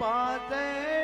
पाते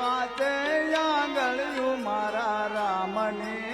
પાતે આંગળિયું મારા રામની.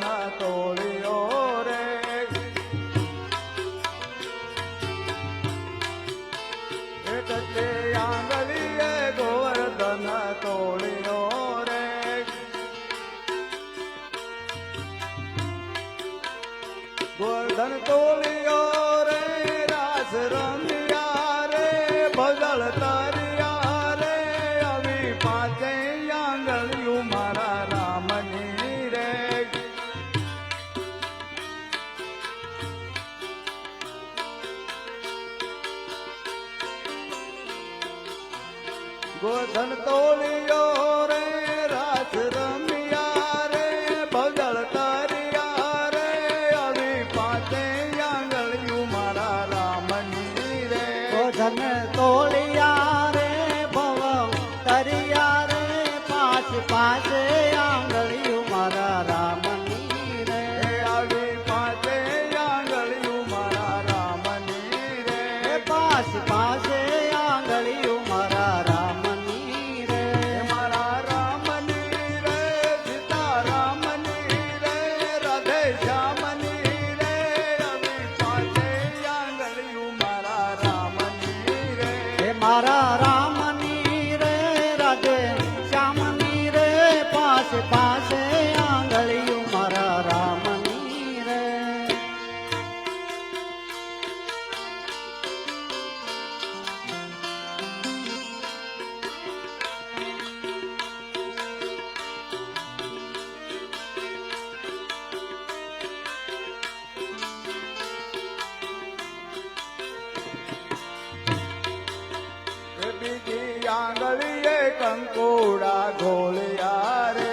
花と ગોધન તોલિયો રે. અંકોડા ઘોલિયા રે.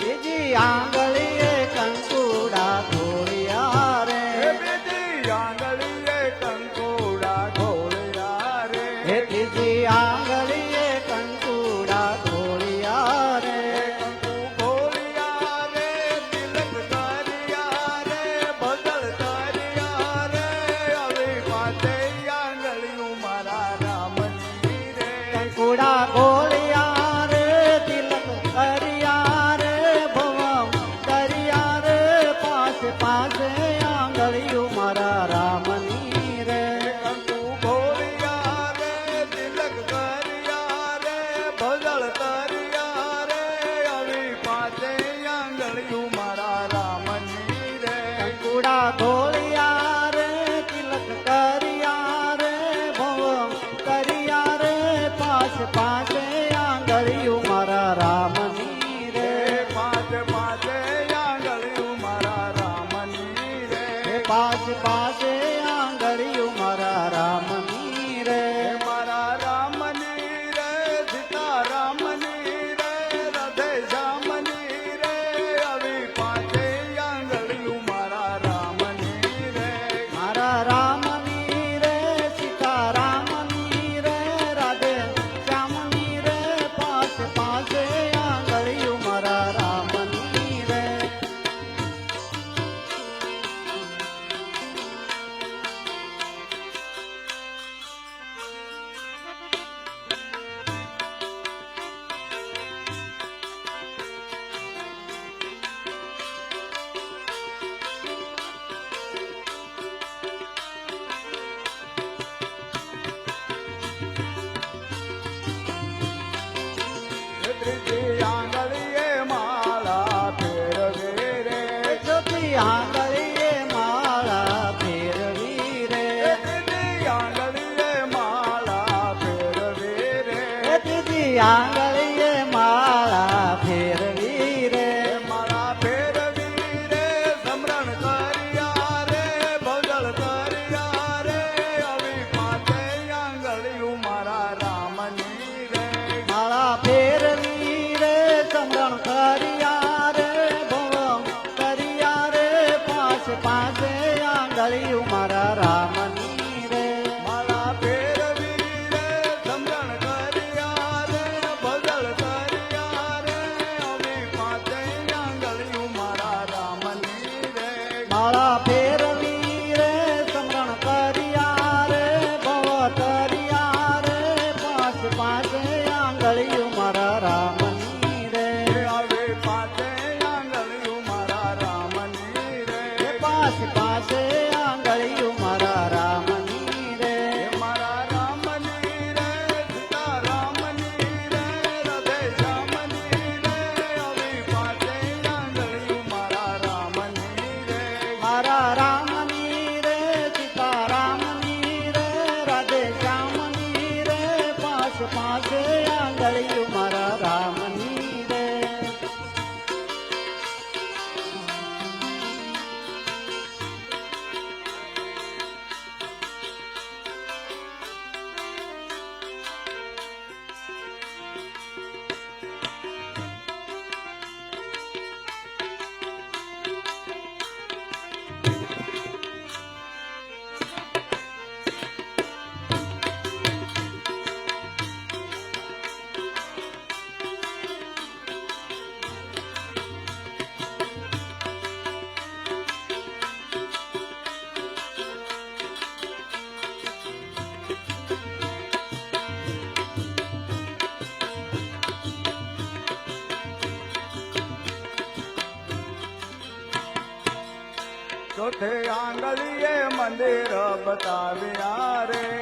બીજી આ આસપાસ આંગળીઓમાં a બતાવ્યા રે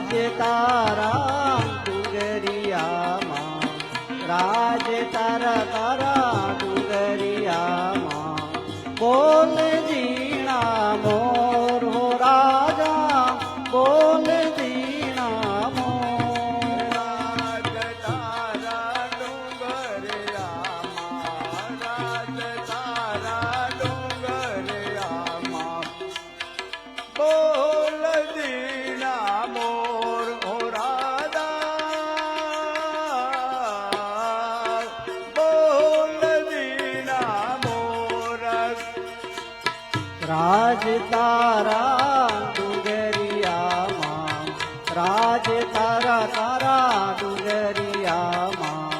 રાજ તારા રાજ તારા ડુંગરિયામાં, રાજ તારા તારા ડુંગરિયામાં,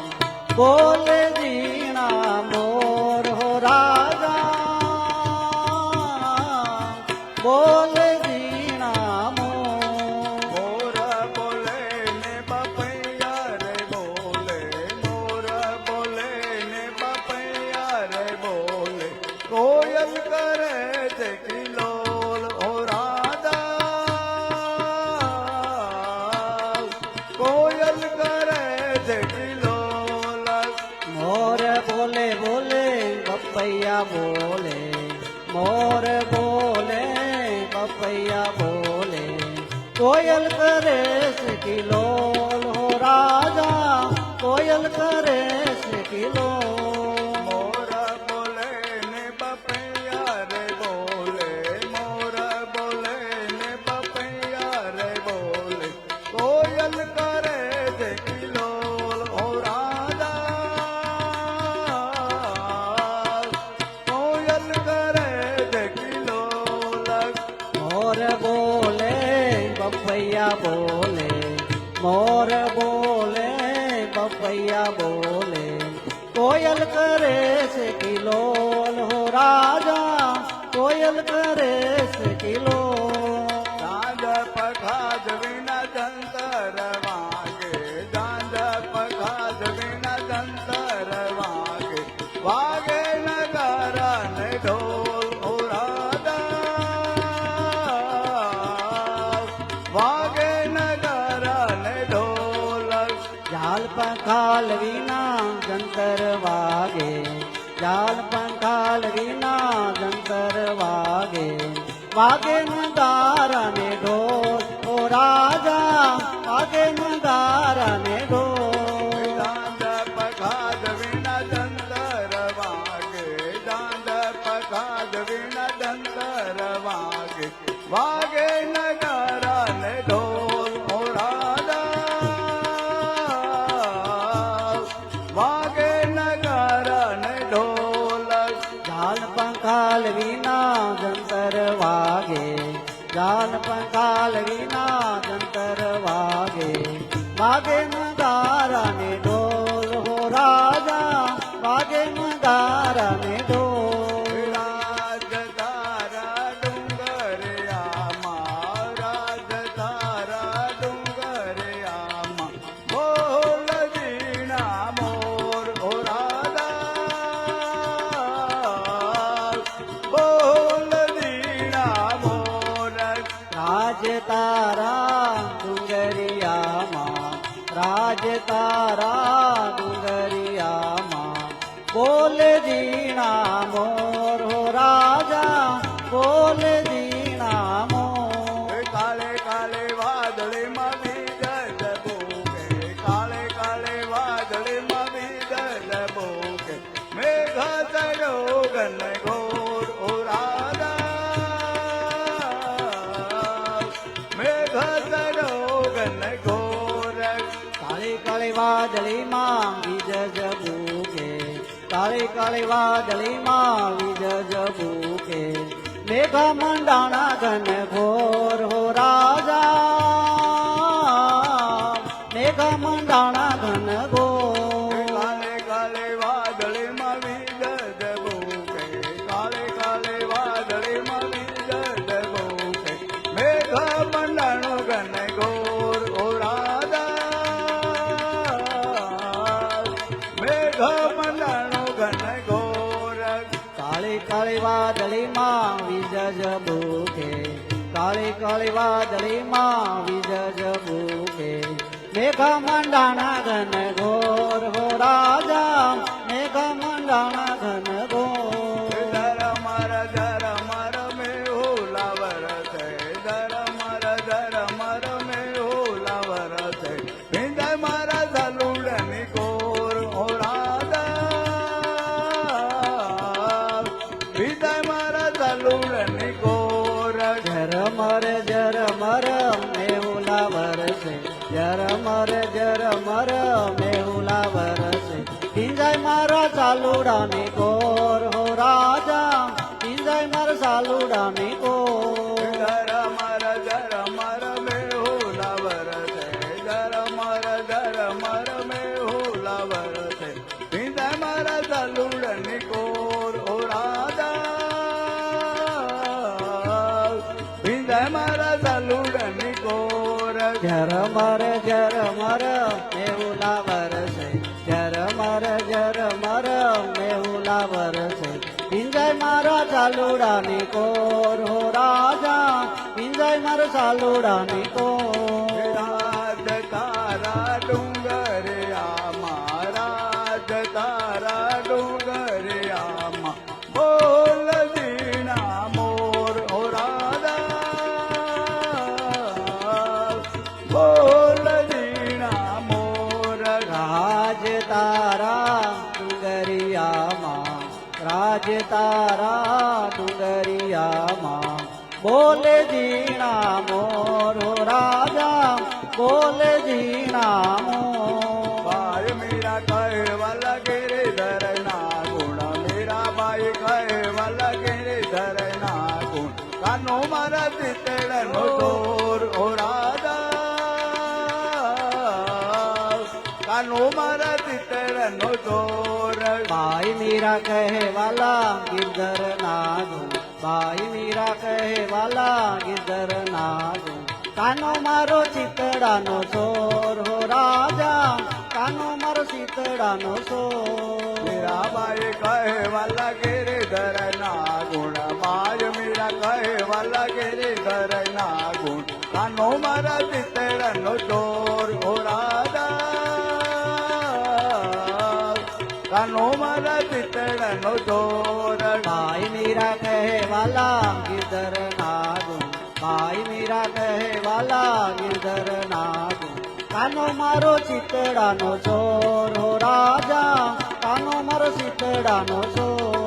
બોલે જીણા મોર હો રાજા. બોલે કોયલ કરે છે કાળી વાદળી માં વિજ ભૂખે. મેઘા મંડાણા ઘન ઘોર હો રાજા. મેઘા મંડાણા ઘન વાદળી વાદળી માં વિજજ ભૂખે મેઘ મંડાણા ઘન ઘોર હો રાજા સાલુડાને કોર. હો રાજા પીંજાય માર સાલુડાને કોર. ધર મર ધર મર મે હુલાવર ધર મર ધર મર મે હુલાવર છે. પીંજાય માર કોર. હો રાજા પીંજાય માર સાલુડાને કોર. ઘર મારે સાલુડાની કોર હો રાજા. વિંજાય મારો સાલુડાની કોર. રાજ તારા ડુંગરે આમા. રાજ તારા ડુંગરે આમા. બોલ દીણા મોર હો રાજા બોલ દીણા મોર. રાજ તારા ડુંગરિયામાં રાજ તારા બોલે જીણા મોરો રાજા બોલે જીણા મોર ભાઈ મીરા કહે વાલા ગિરિધર ના ગુણ મીરાબાઈ કહે વાલા ગિરિધર ના ગુણ. કાનો મારા ચિતેડ નો દોર ઓ રાજા. કાનો મારા ચિતેડ નો દોર ભાઈ મીરા કહે વાલા ગિરધર નાગુ ભાઈ મીરા કહે, વાલા ગીધર નાગુ કાનો મારો ચિતડાનો સોર? હો રાજા, કાનો મારો ચિતડાનો સોર? મીરાબાઈ કહે, વાલા ગિરિધર ના ગુણ માય મીરા કહે, વાલા ગિરિધર ના ગુણ કાનો મારા ચિતડાનો સોર? હો રાજા, કાનો મારા ચિતડાનો નો ભાઈ મીરા કહે, વાલા ગિરધર નાગ કાનો મારો ચિતડાનો ચોર રાજા, કાનો મારો ચિતડાનો ચોર